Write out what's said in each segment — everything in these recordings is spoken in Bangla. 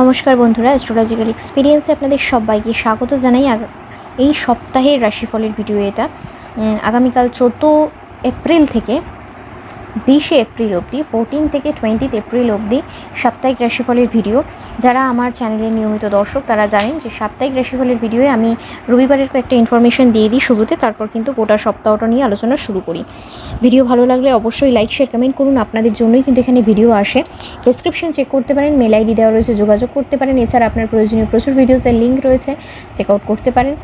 নমস্কার বন্ধুরা অ্যাস্ট্রোলজিক্যাল এক্সপিরিয়েন্সে আপনাদের সবাইকে স্বাগত জানাই। এই সপ্তাহের রাশিফলের ভিডিও এটা। আগামীকাল চোদ্দ এপ্রিল থেকে বিশে এপ্রিল অবধি ফোরটিন থেকে টোয়েন্টিথ এপ্রিল অবধি সাপ্তাহিক রাশিফলের ভিডিও যারা আমার চ্যানেলের নিয়মিত দর্শক, তারা জানেন যে সাপ্তাহিক রাশিফলের ভিডিওয়ে আমি রবিবারের কয়েকটা ইনফরমেশন দিয়ে দিই শুরুতে, তারপর কিন্তু গোটা সপ্তাহটা নিয়ে আলোচনা শুরু করি। ভিডিও ভালো লাগলে অবশ্যই লাইক শেয়ার কমেন্ট করুন। আপনাদের জন্যই কিন্তু এখানে ভিডিও আসে। ডেসক্রিপশন চেক করতে পারেন মেল আইডি দেওয়া রয়েছে, যোগাযোগ করতে পারেন। এছাড়া আপনার প্রয়োজনীয় প্রচুর ভিডিওসের লিঙ্ক রয়েছে চেক আউট করতে পারেন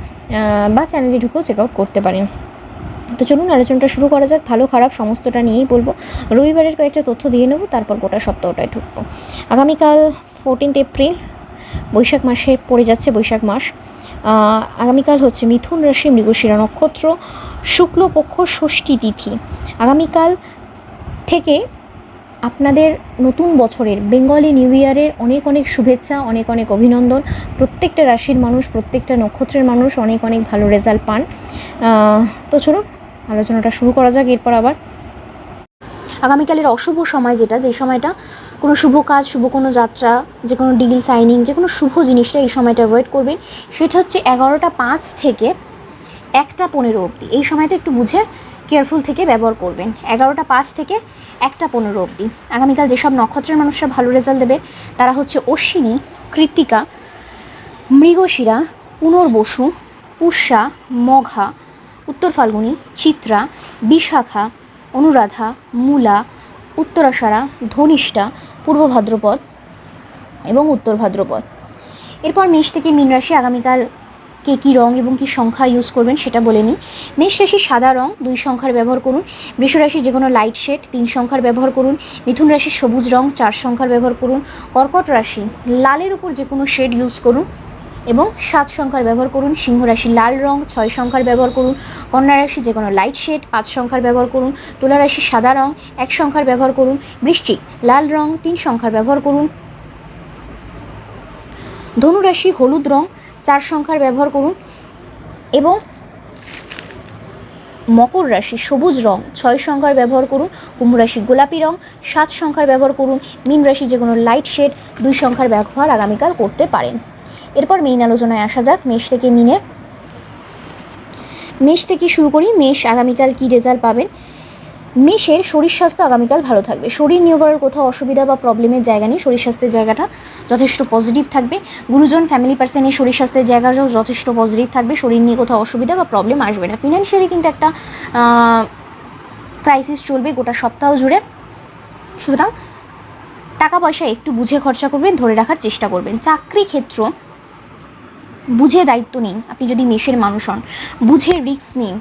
বা চ্যানেলে ঢুকেও চেক আউট করতে পারেন। তো চলুন আলোচনাটা শুরু করা যাক। ভালো, খারাপ সমস্তটা নিয়েই বলব। রবিবারের কয়েকটা তথ্য দিয়ে নেব, তারপর গোটা সপ্তাহটায় ঢুকবো। আগামীকাল ফোরটিন্থ এপ্রিল বৈশাখ মাসে পড়ে যাচ্ছে বৈশাখ মাস। আগামীকাল হচ্ছে মিথুন রাশি, মৃগশিরা নক্ষত্র, শুক্লপক্ষ, ষষ্ঠী তিথি। আগামীকাল থেকে আপনাদের নতুন বছরের, বেঙ্গলি নিউ ইয়ারের অনেক অনেক শুভেচ্ছা, অনেক অনেক অভিনন্দন। প্রত্যেকটা রাশির মানুষ, প্রত্যেকটা নক্ষত্রের মানুষ অনেক অনেক ভালো রেজাল্ট পান। তো চলুন আলোচনাটা শুরু করা যাক, এরপর আবার। আগামীকালের অশুভ সময় যেটা, যে সময়টা কোনো শুভ কাজ, শুভ কোনো যাত্রা, যে কোনো ডিল সাইনিং যে কোনো শুভ জিনিসটা এই সময়টা অ্যাভয়েড করবেন। সেটা হচ্ছে এগারোটা পাঁচ থেকে একটা পনেরো অবধি। এই সময়টা একটু বুঝে কেয়ারফুল থেকে ব্যবহার করবেন। এগারোটা পাঁচ থেকে একটা পনেরো অবধি। আগামীকাল যেসব নক্ষত্রের মানুষরা ভালো রেজাল্ট দেবে, তারা হচ্ছে অশ্বিনী, কৃত্তিকা, মৃগশিরা, পুনর্বসু, পুষ্যা, মঘা উত্তর ফাল্গুনি, চিত্রা, বিশাখা, অনুরাধা, মূলা উত্তরাষাঢ়া ধনিষ্ঠা, পূর্ব ভাদ্রপদ এবং উত্তর ভাদ্রপদ। এরপর মেষ থেকে মীন রাশি, আগামীকাল কে কী রং এবং কী সংখ্যা ইউজ করবেন সেটা বলে নিই। মেষ রাশি সাদা রং, দুই সংখ্যার ব্যবহার করুন। বৃষ রাশি যে কোনো লাইট শেড তিন সংখ্যার ব্যবহার করুন। মিথুন রাশি সবুজ রং, চার সংখ্যার ব্যবহার করুন। কর্কট রাশি, লালের উপর যে কোনো শেড ইউজ করুন। এবং সাত সংখ্যার ব্যবহার করুন, সিংহ রাশি লাল রং, ছয় সংখ্যার ব্যবহার করুন, কন্যা রাশি যে কোনো লাইট শেড পাঁচ সংখ্যার ব্যবহার করুন, তুলা রাশি সাদা রং, এক সংখ্যার ব্যবহার করুন, বৃশ্চিক লাল রং, তিন সংখ্যার ব্যবহার করুন। ধনুরাশি হলুদ রং, চার সংখ্যার ব্যবহার করুন এবং মকর রাশি সবুজ রং, ছয় সংখ্যার ব্যবহার করুন, কুম্ভ রাশি গোলাপি রং, সাত সংখ্যার ব্যবহার করুন, মীন রাশি যে কোনো লাইট শেড দুই সংখ্যার ব্যবহার আগামীকাল করতে পারেন। এরপর মেইন আলোচনায় আসা যাক, মেষ থেকে মিনের। মেষ থেকে শুরু করি, মেষ আগামীকাল কী রেজাল্ট পাবেন? মেষের শরীর স্বাস্থ্য আগামীকাল ভালো থাকবে। শরীর নিয়ে করার কোথাও অসুবিধা বা প্রবলেমের জায়গা নেই, শরীর স্বাস্থ্যের জায়গাটা যথেষ্ট পজিটিভ থাকবে। গুরুজন ফ্যামিলি পার্সনের শরীর স্বাস্থ্যের জায়গাটাও যথেষ্ট পজিটিভ থাকবে। শরীর নিয়ে কোথাও অসুবিধা বা প্রবলেম আসবে না। ফিনান্সিয়ালি কিন্তু একটা ক্রাইসিস চলবে গোটা সপ্তাহ জুড়ে। সুতরাং টাকা পয়সা একটু বুঝে খরচা করবেন, ধরে রাখার চেষ্টা করবেন। চাকরি ক্ষেত্র বুঝে দায়িত্ব নিন, আপনি যদি মেষের মানুষ হন, বুঝে রিস্ক নিন।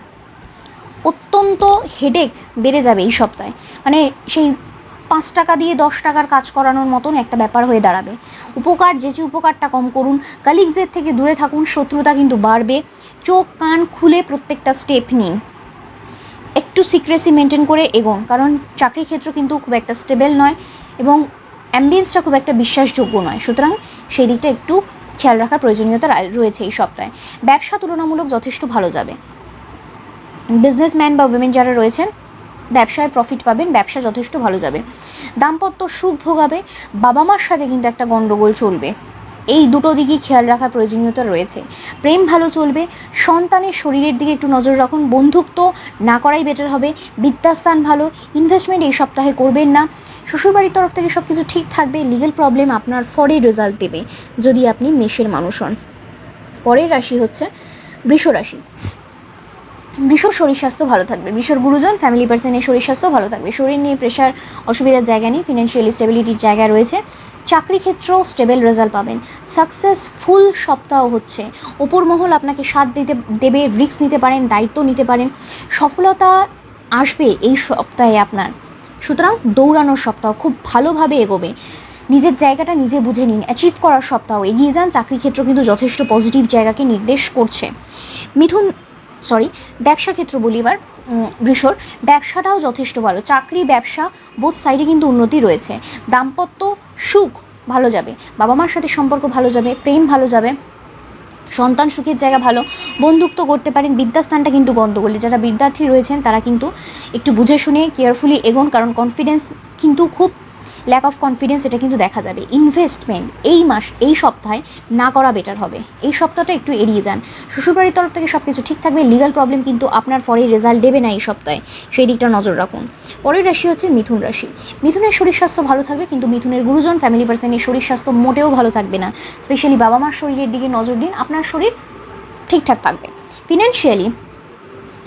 অত্যন্ত হেডেক বেড়ে যাবে এই সপ্তাহে। মানে সেই পাঁচ টাকা দিয়ে দশ টাকার কাজ করানোর মতন একটা ব্যাপার হয়ে দাঁড়াবে। উপকার, যে যে উপকারটা কম করুন কালিগসের থেকে দূরে থাকুন, শত্রুতা কিন্তু বাড়বে। চোখ, কান খুলে প্রত্যেকটা স্টেপ নিন। একটু সিক্রেসি মেনটেন করে এগোন, কারণ চাকরি ক্ষেত্র কিন্তু খুব একটা স্টেবল নয় এবং অ্যাম্বিয়েন্সটা খুব একটা বিশ্বাসযোগ্য নয়। সুতরাং সেই দিকটা একটু খেয়াল রাখার প্রয়োজনীয়তা রয়েছে এই সপ্তাহে। ব্যবসা তুলনামূলক যথেষ্ট ভালো যাবে। বিজনেসম্যান বা উইমেন যারা রয়েছেন, ব্যবসায় প্রফিট পাবেন, ব্যবসা যথেষ্ট ভালো যাবে। দাম্পত্য সুখ ভোগাবে বাবা মার সাথে কিন্তু একটা গণ্ডগোল চলবে। এই দুটো দিকই খেয়াল রাখার প্রয়োজনীয়তা রয়েছে। প্রেম ভালো চলবে, সন্তানের শরীরের দিকে একটু নজর রাখুন, বন্ধুত্ব না করাই বেটার হবে বিদ্যাস্থান ভালো ইনভেস্টমেন্ট এই সপ্তাহে করবেন না। শ্বশুরবাড়ির তরফ থেকে সব কিছু ঠিক থাকবে লিগেল প্রবলেম আপনার ফরে রেজাল্ট দেবে, যদি আপনি মেষের মানুষ হন। পরের রাশি হচ্ছে বৃষ রাশি। বৃষ শরীর স্বাস্থ্য ভালো থাকবে বৃষর গুরুজন ফ্যামিলি পার্সনের শরীর স্বাস্থ্য ভালো থাকবে। শরীর নিয়ে প্রেশার অসুবিধার জায়গা নেই ফিনান্সিয়াল স্টেবিলিটির জায়গা রয়েছে। চাকরি ক্ষেত্রেও স্টেবল রেজাল্ট পাবেন। সাকসেসফুল সপ্তাহ হচ্ছে। ওপর মহল আপনাকে সাথ দিতে, দেবে রিস্ক নিতে পারেন, দায়িত্ব নিতে পারেন। সফলতা আসবে এই সপ্তাহে আপনার। সুতরাং দৌড়ানোর সপ্তাহ খুব ভালোভাবে এগোবে। নিজের জায়গাটা নিজে বুঝে নিন। অ্যাচিভ করার সপ্তাহ এগিয়ে যান। চাকরি ক্ষেত্র কিন্তু যথেষ্ট পজিটিভ জায়গাকে নির্দেশ করছে। মিথুন সরি ব্যবসা ক্ষেত্র বলি এবার। বৃষর ব্যবসাটাও যথেষ্ট ভালো। চাকরি, ব্যবসা বোধ সাইডে কিন্তু উন্নতি রয়েছে। দাম্পত্য সুখ ভালো যাবে বাবা মার সাথে সম্পর্ক ভালো যাবে, প্রেম ভালো যাবে, সন্তান সুখের জায়গা ভালো, বন্ধুত্ব করতে পারেন বিদ্যাস্থানটা কিন্তু গণ্ডগোলে যারা বিদ্যার্থী রয়েছেন, তারা কিন্তু একটু বুঝে শুনে কেয়ারফুলি এগোন, কারণ কনফিডেন্স কিন্তু খুব ল্যাক অফ কনফিডেন্স এটা কিন্তু দেখা যাবে। ইনভেস্টমেন্ট এই মাস, এই সপ্তাহে না করা বেটার হবে। এই সপ্তাহটা একটু এড়িয়ে যান। শ্বশুরবাড়ির তরফ থেকে সব কিছু ঠিক থাকবে। লিগাল প্রবলেম কিন্তু আপনার পরে রেজাল্ট দেবে না এই সপ্তাহে। সেই দিকটা নজর রাখুন। পরের রাশি হচ্ছে মিথুন রাশি। মিথুনের শরীর স্বাস্থ্য ভালো থাকবে, কিন্তু মিথুনের গুরুজন ফ্যামিলি পার্সনের শরীর স্বাস্থ্য মোটেও ভালো থাকবে না। স্পেশালি বাবা মার শরীরের দিকে নজর দিন, আপনার শরীর ঠিকঠাক থাকবে। ফিনান্সিয়ালি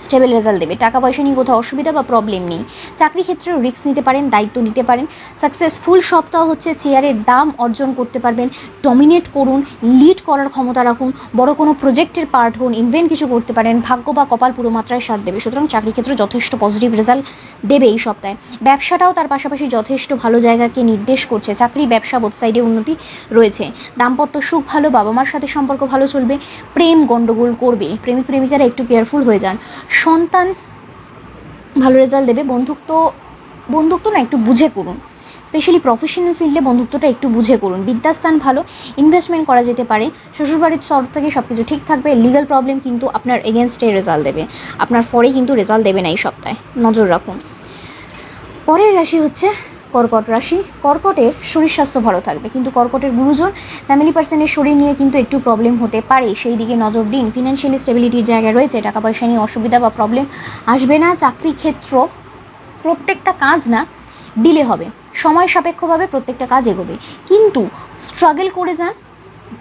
স্টেবল রেজাল্ট দেবে। টাকা পয়সা নিয়ে কোথাও অসুবিধা বা প্রবলেম নেই। চাকরি ক্ষেত্রে রিস্ক নিতে পারেন, দায়িত্ব নিতে পারেন। সাকসেসফুল সপ্তাহ হচ্ছে চেয়ারের দাম অর্জন করতে পারবেন। ডমিনেট করুন লিড করার ক্ষমতা রাখুন, বড় কোনো প্রজেক্টের পার্ট হন ইনভেন্ট কিছু করতে পারেন, ভাগ্য বা কপাল পুরো মাত্রায় সাথ দেবে। সুতরাং চাকরি ক্ষেত্রে যথেষ্ট পজিটিভ রেজাল্ট দেবে এই সপ্তাহে। ব্যবসাটাও তার পাশাপাশি যথেষ্ট ভালো জায়গাকে নির্দেশ করছে। চাকরি, ব্যবসা বোধ সাইডে উন্নতি রয়েছে। দাম্পত্য সুখ ভালো বাবা মার সাথে সম্পর্ক ভালো চলবে, প্রেম গণ্ডগোল করবে প্রেমিক প্রেমিকারা একটু কেয়ারফুল হয়ে যান। সন্তান ভালো রেজাল্ট দেবে, বন্ধুত্ব বন্ধুত্ব না একটু বুঝে করুন। স্পেশালি প্রফেশনাল ফিল্ডে বন্ধুত্বটা একটু বুঝে করুন। বিদ্যাস্থান ভালো ইনভেস্টমেন্ট করা যেতে পারে, শ্বশুরবাড়ির তরফ থেকে সব কিছু ঠিক থাকবে লিগাল প্রবলেম কিন্তু আপনার এগেনস্টে রেজাল্ট দেবে। আপনার ফরে কিন্তু রেজাল্ট দেবে না এই সপ্তাহে। নজর রাখুন। পরের রাশি হচ্ছে কর্কট রাশি। কর্কটের শরীর স্বাস্থ্য ভালো থাকবে। কিন্তু কর্কটের গুরুজন ফ্যামিলি পার্সনের শরীর নিয়ে কিন্তু একটু প্রবলেম হতে পারে। সেই দিকে নজর দিন। ফিনান্সিয়ালি স্টেবিলিটির জায়গায় রয়েছে। টাকা পয়সা নিয়ে অসুবিধা বা প্রবলেম আসবে না। চাকরি ক্ষেত্র প্রত্যেকটা কাজ না ডিলে হবে। সময় সাপেক্ষভাবে প্রত্যেকটা কাজ এগোবে। কিন্তু স্ট্রাগল করে যান।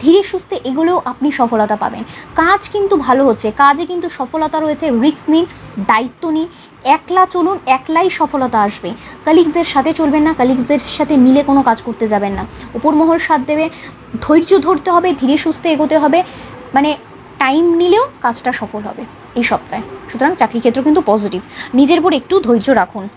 ধীরে সুস্থে এগুলোও আপনি সফলতা পাবেন। কাজ কিন্তু ভালো হচ্ছে, কাজে কিন্তু সফলতা রয়েছে, রিস্ক নিন, দায়িত্ব নিন, একলা চলুন, একলাই সফলতা আসবে। কালিগসদের সাথে চলবেন না কালিগসদের সাথে মিলে কোনো কাজ করতে যাবেন না। উপর মহল সাথ দেবে, ধৈর্য ধরতে হবে, ধীরে সুস্থে এগোতে হবে মানে টাইম নিলেও কাজটা সফল হবে এই সপ্তাহে। সুতরাং চাকরি ক্ষেত্র কিন্তু পজিটিভ নিজের উপর একটু ধৈর্য রাখুন।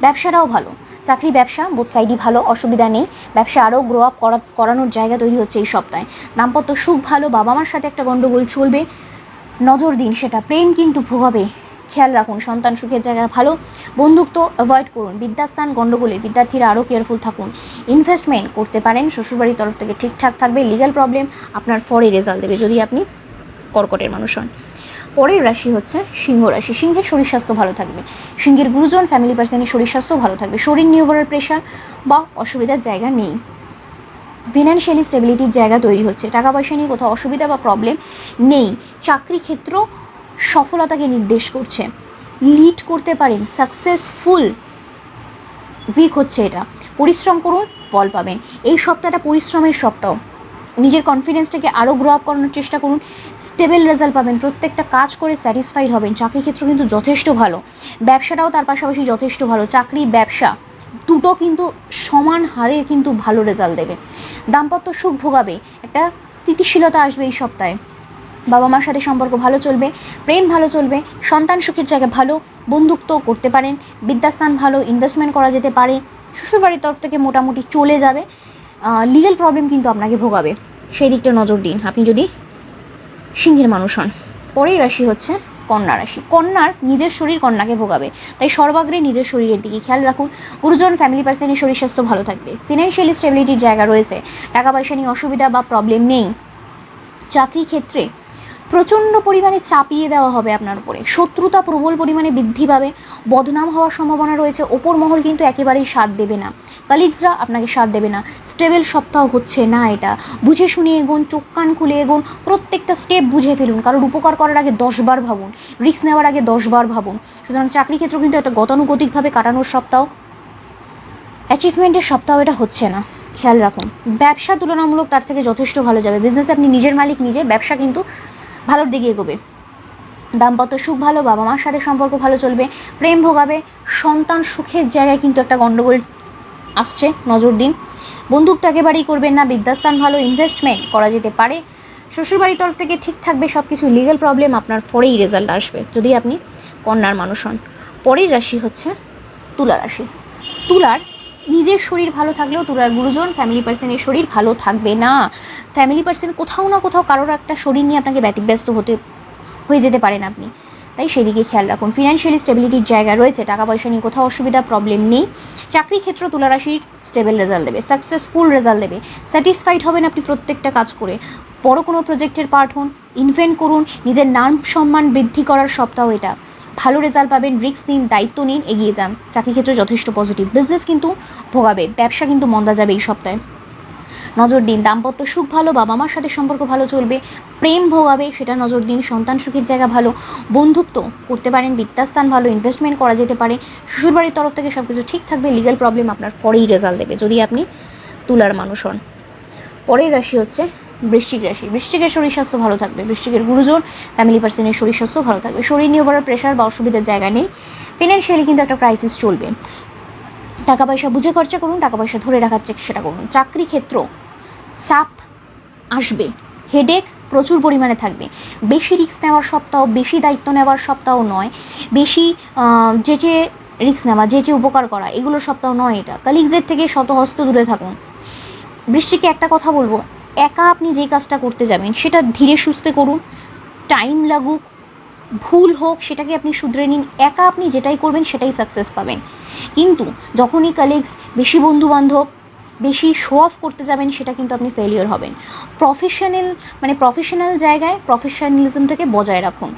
ব্যবসাটাও ভালো। চাকরি ব্যবসা বোধ সাইডই ভালো, অসুবিধা নেই। ব্যবসা আরও গ্রো আপ করা করানোর জায়গা তৈরি হচ্ছে এই সপ্তাহে। দাম্পত্য সুখ ভালো বাবা মার সাথে একটা গণ্ডগোল চলবে। নজর দিন সেটা, প্রেম কিন্তু ভোগাবে। খেয়াল রাখুন, সন্তান সুখের জায়গা ভালো। বন্ধুত্ব অ্যাভয়েড করুন। বিদ্যাস্থান গণ্ডগোলের বিদ্যার্থীরা আরও কেয়ারফুল থাকুন। ইনভেস্টমেন্ট করতে পারেন, শ্বশুরবাড়ির তরফ থেকে ঠিকঠাক থাকবে লিগ্যাল প্রবলেম আপনার ফরে রেজাল্ট দেবে, যদি আপনি কর্কটের মানুষ হন। পরের রাশি হচ্ছে সিংহ রাশি। সিংহের শরীর স্বাস্থ্য ভালো থাকবে। সিংহের গুরুজন ফ্যামিলি পার্সনের শরীর স্বাস্থ্য ভালো থাকবে। শরীর নিয়ে ওভারঅল প্রেশার বা অসুবিধার জায়গা নেই। ফিনান্সিয়ালি স্টেবিলিটির জায়গা তৈরি হচ্ছে। টাকা পয়সা নিয়ে কোথাও অসুবিধা বা প্রবলেম নেই। চাকরি ক্ষেত্র সফলতাকে নির্দেশ করছে। লিড করতে পারেন। সাকসেসফুল উইক হচ্ছে এটা। পরিশ্রম করুন, ফল পাবেন। এই সপ্তাহটা পরিশ্রমের সপ্তাহ। নিজের কনফিডেন্সটাকে আরও গ্রো আপ করানোর চেষ্টা করুন। স্টেবল রেজাল্ট পাবেন, প্রত্যেকটা কাজ করে স্যাটিসফাইড হবেন। চাকরি ক্ষেত্র কিন্তু যথেষ্ট ভালো। ব্যবসাটাও তার পাশাপাশি যথেষ্ট ভালো। চাকরি, ব্যবসা দুটো কিন্তু সমান হারে কিন্তু ভালো রেজাল্ট দেবে। দাম্পত্য সুখ ভোগাবে। একটা স্থিতিশীলতা আসবে এই সপ্তাহে। বাবা মার সাথে সম্পর্ক ভালো চলবে, প্রেম ভালো চলবে, সন্তান সুখের জায়গায় ভালো, বন্ধুত্ব করতে পারেন, বিদ্যাস্থান ভালো ইনভেস্টমেন্ট করা যেতে পারে, শ্বশুরবাড়ির তরফ থেকে মোটামুটি চলে যাবে। লিগেল প্রবলেম কিন্তু আপনাকে ভোগাবে। সেই দিকটা নজর দিন। আপনি যদি সিংহের মানুষ হন। পরের রাশি হচ্ছে কন্যা রাশি। কন্যার নিজের শরীর কন্যাকে ভোগাবে। তাই সর্বাগ্রে নিজের শরীরের দিকে খেয়াল রাখুন। গুরুজন ফ্যামিলি পার্সনের শরীর স্বাস্থ্য ভালো থাকবে। ফিনান্সিয়ালি স্টেবিলিটির জায়গা রয়েছে। টাকা পয়সা নিয়ে অসুবিধা বা প্রবলেম নেই। চাকরি ক্ষেত্রে প্রচণ্ড পরিমাণে চাপিয়ে দেওয়া হবে আপনার উপরে। শত্রুতা প্রবল পরিমাণে বৃদ্ধি পাবে, বদনাম হওয়ার সম্ভাবনা রয়েছে, ওপর মহল কিন্তু একেবারেই সাথ দেবে না। কালিগসরা আপনাকে সাথ দেবে না। স্টেবল সপ্তাহ হচ্ছে না এটা। বুঝে শুনে এগোন, চোখ কান খুলে এগোন, প্রত্যেকটা স্টেপ বুঝে ফেলুন। কারোর উপকার করার আগে দশবার ভাবুন, রিস্ক নেওয়ার আগে দশবার ভাবুন। সুতরাং চাকরি ক্ষেত্র কিন্তু একটা গতানুগতিকভাবে কাটানোর সপ্তাহ। অ্যাচিভমেন্টের সপ্তাহ এটা হচ্ছে না। খেয়াল রাখুন। ব্যবসা তুলনামূলক তার থেকে যথেষ্ট ভালো যাবে। বিজনেসে আপনি নিজের মালিক নিজে ব্যবসা কিন্তু ভালোর দিকে এগোবে। দাম্পত্য সুখ ভালো বাবা মার সাথে সম্পর্ক ভালো চলবে, প্রেম ভোগাবে, সন্তান সুখের জায়গায় কিন্তু একটা গণ্ডগোল আসছে নজর দিন। বন্ধুত্ব একেবারেই করবেন না, বিদ্যাস্থান ভালো ইনভেস্টমেন্ট করা যেতে পারে। শ্বশুরবাড়ির তরফ থেকে ঠিক থাকবে সব কিছু লিগ্যাল প্রবলেম আপনার পরেই রেজাল্ট আসবে, যদি আপনি কন্যার মানুষ হন। পরের রাশি হচ্ছে তুলা রাশি। তুলার নিজের শরীর ভালো থাকলেও তুলার গুরুজন ফ্যামিলি পার্সনের শরীর ভালো থাকবে না। ফ্যামিলি পার্সন কোথাও না কোথাও কারোর একটা শরীর নিয়ে আপনাকে ব্যতিব্যস্ত হতে, হয়ে যেতে পারেন আপনি। তাই সেদিকে খেয়াল রাখুন। ফিনান্সিয়ালি স্টেবিলিটির জায়গা রয়েছে টাকা পয়সা নিয়ে কোথাও অসুবিধা প্রবলেম নেই। চাকরি ক্ষেত্র তুলারাশির স্টেবল রেজাল্ট দেবে সাকসেসফুল রেজাল্ট দেবে। স্যাটিসফাইড হবেন আপনি প্রত্যেকটা কাজ করে। বড় কোনো প্রজেক্টের পার্ট হন ইনভেন্ট করুন। নিজের নাম সম্মান বৃদ্ধি করার সপ্তাহ এটা। ভালো রেজাল্ট পাবেন, রিস্ক নিন, দায়িত্ব নিন, এগিয়ে যান। চাকরি ক্ষেত্রে যথেষ্ট পজিটিভ বিজনেস কিন্তু ভোগাবে, ব্যবসা কিন্তু মন্দা যাবে এই সপ্তাহে। নজর দিন, দাম্পত্য সুখ ভালো বাবা মার সাথে সম্পর্ক ভালো চলবে, প্রেম ভোগাবে, সেটা নজর দিন, সন্তান সুখের জায়গা ভালো। বন্ধুত্ব করতে পারেন বিদ্যাস্থান ভালো ইনভেস্টমেন্ট করা যেতে পারে। শ্বশুরবাড়ির তরফ থেকে সব কিছু ঠিক থাকবে লিগ্যাল প্রবলেম আপনার পরেই রেজাল্ট দেবে, যদি আপনি তুলার মানুষ হন। পরের রাশি হচ্ছে বৃশ্চিক রাশি। বৃশ্চিকের শরীর স্বাস্থ্য ভালো থাকবে। বৃশ্চিকের গুরুজন ফ্যামিলি পার্সনের শরীর স্বাস্থ্য ভালো থাকবে। শরীর নিয়ে ওভারঅল প্রেশার বা অসুবিধার জায়গা নেই। ফিনান্সিয়ালি কিন্তু একটা ক্রাইসিস চলবে। টাকা পয়সা বুঝে খরচা করুন, টাকা পয়সা ধরে রাখার চেষ্টা করুন। চাকরি ক্ষেত্র চাপ আসবে। হেডেক প্রচুর পরিমাণে থাকবে। বেশি রিস্ক নেওয়ার সপ্তাহ, বেশি দায়িত্ব নেওয়ার সপ্তাহ নয়। বেশি যে যে রিস্ক নেওয়া, যে যে উপকার করা এগুলো সপ্তাহ নয় এটা। কালিগসের থেকে শতহস্ত দূরে থাকুন। বৃষ্টিকে একটা কথা বলব একা আপনি যে কাজটা করতে যাবেন, সেটা ধীরে সুস্থে করুন টাইম লাগুক, ভুল হোক, সেটাকে আপনি শুধরে নিন, একা আপনি যেটাই করবেন, সেটাই সাকসেস পাবেন। কিন্তু যখনই কালিগস বেশি বন্ধুবান্ধব, বেশি শো অফ করতে যাবেন, সেটা কিন্তু আপনি ফেলিওর হবেন। প্রফেশনাল মানে প্রফেশনাল জায়গায় প্রফেশনালিজমটাকে বজায় রাখুন।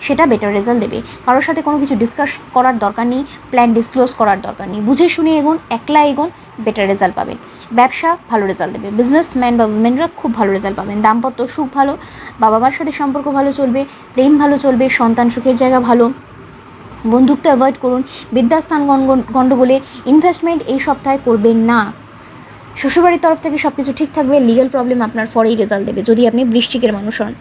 সেটা বেটার রেজাল্ট দেবে। কারোর সাথে কোনো কিছু ডিসকাস করার দরকার নেই প্ল্যান ডিসক্লোজ করার দরকার নেই। বুঝে শুনে এগোন, একলা এগোন বেটার রেজাল্ট পাবেন। ব্যবসা ভালো রেজাল্ট দেবে। বিজনেসম্যান বা উইমেনরা খুব ভালো রেজাল্ট পাবেন। দাম্পত্য সুখ ভালো বাবা মার সাথে সম্পর্ক ভালো চলবে, প্রেম ভালো চলবে, সন্তান সুখের জায়গা ভালো। বন্ধুত্ব অ্যাভয়েড করুন। বিদ্যাস্থান গণ- গণ্ডগোলে ইনভেস্টমেন্ট এই সপ্তাহে করবেন না। শ্বশুরবাড়ির তরফ থেকে সব কিছু ঠিক থাকবে লিগ্যাল প্রবলেম আপনার ফরেই রেজাল্ট দেবে, যদি আপনি বৃশ্চিকের মানুষ হন।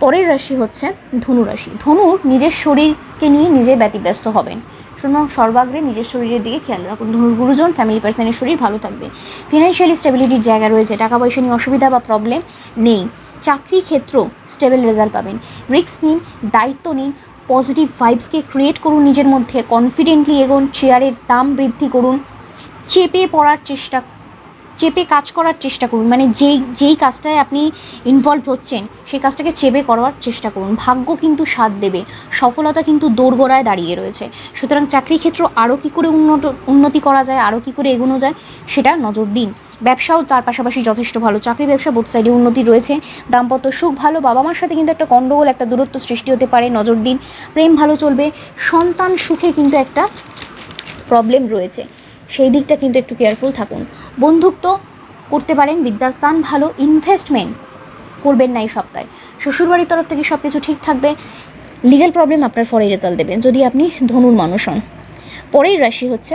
পরের রাশি হচ্ছে ধনু রাশি। ধনুর নিজের শরীরকে নিয়ে নিজে ব্যতিব্যস্ত হবেন। সুতরাং সর্বাগ্রে নিজের শরীরের দিকে খেয়াল রাখুন। ধনুর গুরুজন ফ্যামিলি পার্সনের শরীর ভালো থাকবে। ফিনান্সিয়ালি স্টেবিলিটির জায়গা রয়েছে টাকা পয়সা নিয়ে অসুবিধা বা প্রবলেম নেই। চাকরি ক্ষেত্র স্টেবল রেজাল্ট পাবেন। রিস্ক নিন, দায়িত্ব নিন পজিটিভ ভাইবসকে ক্রিয়েট করুন নিজের মধ্যে কনফিডেন্টলি এগোন চেয়ারের দাম বৃদ্ধি করুন, চেপে পড়ার চেষ্টা চেপে কাজ করার চেষ্টা করুন। মানে যেই যেই কাজটায় আপনি ইনভলভ হচ্ছেন, সেই কাজটাকে চেপে করার চেষ্টা করুন। ভাগ্য কিন্তু সাথ দেবে। সফলতা কিন্তু দোরগোড়ায় দাঁড়িয়ে রয়েছে। সুতরাং চাকরি ক্ষেত্র আরও কী করে উন্নত, উন্নতি করা যায় আরও কী করে এগোনো যায়, সেটা নজর দিন। ব্যবসাও তার পাশাপাশি যথেষ্ট ভালো। চাকরি, ব্যবসা বোথ সাইডে উন্নতি রয়েছে। দাম্পত্য সুখ ভালো, বাবা মার সাথে কিন্তু একটা গণ্ডগোল একটা দূরত্ব সৃষ্টি হতে পারে, নজর দিন। প্রেম ভালো চলবে। সন্তান সুখে কিন্তু একটা প্রবলেম রয়েছে। সেই দিকটা কিন্তু একটু কেয়ারফুল থাকুন। বন্ধুত্ব করতে পারেন, বিদ্যাস্থান, ভালো ইনভেস্টমেন্ট করবেন না এই সপ্তাহে। শ্বশুরবাড়ির তরফ থেকে সব কিছু ঠিক থাকবে। লিগ্যাল প্রবলেম আপনার পরেই রেজাল্ট দেবেন যদি আপনি ধনুর মানুষ হন। পরের রাশি হচ্ছে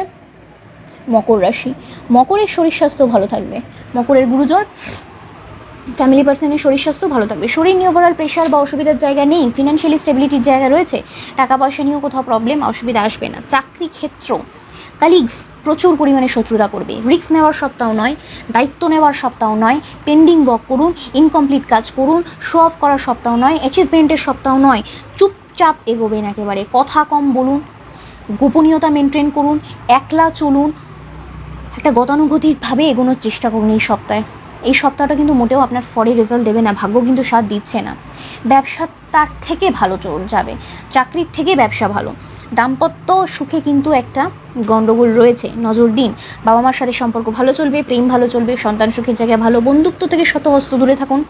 মকর রাশি। মকরের শরীর স্বাস্থ্য ভালো থাকবে। মকরের গুরুজন ফ্যামিলি পার্সনের শরীর স্বাস্থ্য ভালো থাকবে। শরীর নিয়ে ওভারঅল প্রেশার বা অসুবিধার জায়গা নেই ফিনান্সিয়ালি স্টেবিলিটির জায়গা রয়েছে, টাকা পয়সা নিয়েও কোথাও প্রবলেম অসুবিধা আসবে না। চাকরি ক্ষেত্র কালিগস প্রচুর পরিমাণে শত্রুতা করবে। রিস্ক নেওয়ার সপ্তাহ নয়, দায়িত্ব নেওয়ার সপ্তাহ নয় পেন্ডিং ওয়ার্ক করুন ইনকমপ্লিট কাজ করুন শো অফ করার সপ্তাহ নয় অ্যাচিভমেন্টের সপ্তাহ নয়, চুপচাপ এগোবেন একেবারে। কথা কম বলুন, গোপনীয়তা মেনটেন করুন, একলা চলুন, একটা গতানুগতিকভাবে এগোনোর চেষ্টা করুন এই সপ্তাহে। এই সপ্তাহটা কিন্তু মোটেও আপনার ফরে রেজাল্ট দেবে না, ভাগ্য কিন্তু সাথ দিচ্ছে না। ব্যবসা তার থেকে ভালো চল, যাবে। চাকরির থেকে ব্যবসা ভালো। দাম্পত্য সুখে কিন্তু একটা গণ্ডগোল রয়েছে। নজর দিন বাবা মার সাথে সম্পর্ক ভালো চলবে, প্রেম ভালো চলবে, সন্তান সুখের জায়গায় ভালো, বন্ধুত্ব থেকে শত হস্ত দূরে থাকুন।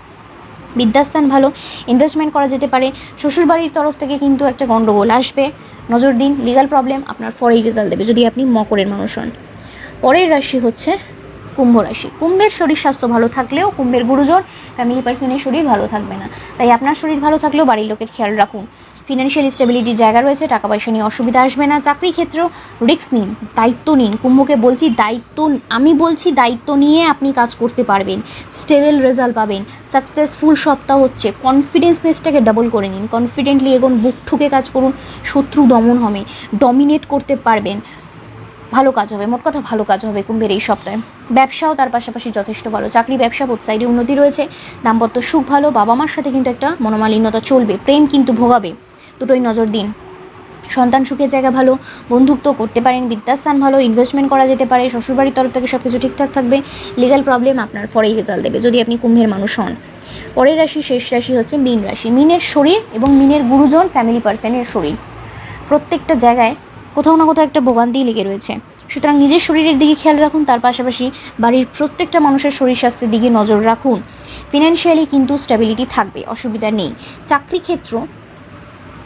বিদ্যাস্থান ভালো ইনভেস্টমেন্ট করা যেতে পারে, শ্বশুরবাড়ির তরফ থেকে কিন্তু একটা গণ্ডগোল আসবে। নজর দিন লিগাল প্রবলেম আপনার পরেই রেজাল্ট দেবে যদি আপনি মকরের মানুষ হন। পরের রাশি হচ্ছে কুম্ভ রাশি। কুম্ভের শরীর স্বাস্থ্য ভালো থাকলেও কুম্ভের গুরুজন ফ্যামিলি পার্সনের শরীর ভালো থাকবে না। তাই আপনার শরীর ভালো থাকলেও বাড়ির লোকের খেয়াল রাখুন। ফিনান্সিয়াল স্টেবিলিটির জায়গা রয়েছে টাকা পয়সা নিয়ে অসুবিধা আসবে না, চাকরি ক্ষেত্রেও রিস্ক নিন, দায়িত্ব নিন। কুম্ভকে বলছি, দায়িত্ব, আমি বলছি দায়িত্ব নিয়ে আপনি কাজ করতে পারবেন স্টেবল রেজাল্ট পাবেন সাকসেসফুল সপ্তাহ হচ্ছে। কনফিডেন্সনেসটাকে ডাবল করে নিন কনফিডেন্টলি এগোন, বুক ঠুকে কাজ করুন, শত্রু দমন হবে ডমিনেট করতে পারবেন, ভালো কাজ হবে, মোট কথা ভালো কাজ হবে কুম্ভের এই সপ্তাহে। ব্যবসাও তার পাশাপাশি যথেষ্ট ভালো, চাকরি, ব্যবসা বোথ সাইডে উন্নতি রয়েছে, দাম্পত্য সুখ ভালো বাবা মার সাথে কিন্তু একটা মনোমালিন্যতা চলবে, প্রেম কিন্তু ভোগাবে। দুটোই নজর দিন। সন্তান সুখের জায়গা ভালো, বন্ধুত্ব করতে পারেন বিদ্যাস্থান ভালো ইনভেস্টমেন্ট করা যেতে পারে, শ্বশুরবাড়ির তরফ থেকে সব কিছু ঠিকঠাক থাকবে লিগাল প্রবলেম আপনার পরেই রেজাল্ট দেবে, যদি আপনি কুম্ভের মানুষ হন। পরের রাশি, শেষ রাশি হচ্ছে মিন রাশি। মিনের শরীর এবং মিনের গুরুজন ফ্যামিলি পার্সনের শরীর। প্রত্যেকটা জায়গায় কোথাও না কোথাও একটা ভোগান্তি লেগে রয়েছে। সুতরাং নিজের শরীরের দিকে খেয়াল রাখুন, তার পাশাপাশি বাড়ির প্রত্যেকটা মানুষের শরীর স্বাস্থ্যের দিকে নজর রাখুন। ফিনান্সিয়ালি কিন্তু স্টেবিলিটি থাকবে, অসুবিধা নেই। চাকরি ক্ষেত্র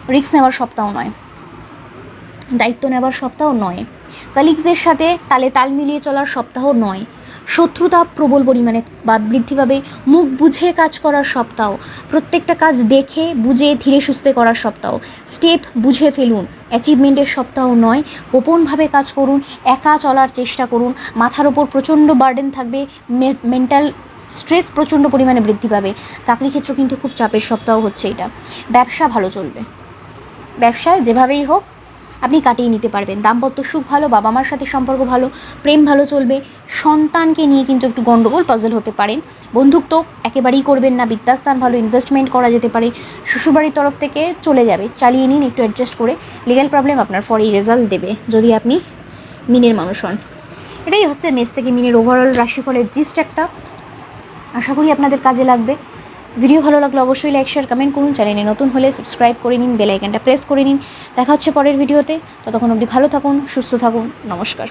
রিস্ক নেওয়ার সপ্তাহ নয়। দায়িত্ব নেওয়ার সপ্তাহ নয়। কালিগসদের সাথে তালে তাল মিলিয়ে চলার সপ্তাহ নয়। শত্রুতা প্রবল পরিমাণে বা বৃদ্ধি পাবে। মুখ বুঝে কাজ করার সপ্তাহ। প্রত্যেকটা কাজ দেখে, বুঝে, ধীরে সুস্থে করার সপ্তাহ। স্টেপ বুঝে ফেলুন। অ্যাচিভমেন্টের সপ্তাহ নয়। গোপনভাবে কাজ করুন। একা চলার চেষ্টা করুন। মাথার ওপর প্রচণ্ড বার্ডেন থাকবে। মেন্টাল স্ট্রেস প্রচণ্ড পরিমাণে বৃদ্ধি পাবে। চাকরি ক্ষেত্র কিন্তু খুব চাপের সপ্তাহ হচ্ছে এটা। ব্যবসা ভালো চলবে। ব্যবসায় যেভাবেই হোক, আপনি কাটিয়ে নিতে পারবেন। দাম্পত্য সুখ ভালো বাবা মার সাথে সম্পর্ক ভালো, প্রেম ভালো চলবে, সন্তানকে নিয়ে কিন্তু একটু গণ্ডগোল পাজল হতে পারেন বন্ধুত্ব একেবারেই করবেন না বিদ্যাস্থান ভালো ইনভেস্টমেন্ট করা যেতে পারে। শ্বশুরবাড়ির তরফ থেকে চলে যাবে, চালিয়ে নিন, একটু অ্যাডজাস্ট করে। লিগ্যাল প্রবলেম আপনার ফরেই রেজাল্ট দেবে, যদি আপনি মিনের মানুষ হন। এটাই হচ্ছে মেস থেকে মিনের ওভারঅল রাশিফলের জিস্ট একটা। আশা করি আপনাদের কাজে লাগবে। ভিডিও ভালো লাগলে অবশ্যই লাইক শেয়ার কমেন্ট করুন। চ্যানেলে নতুন হলে সাবস্ক্রাইব করে নিন বেলাইকানটা প্রেস করে নিন। দেখা হচ্ছে পরের ভিডিওতে। ততক্ষণ অবধি ভালো থাকুন, সুস্থ থাকুন। নমস্কার।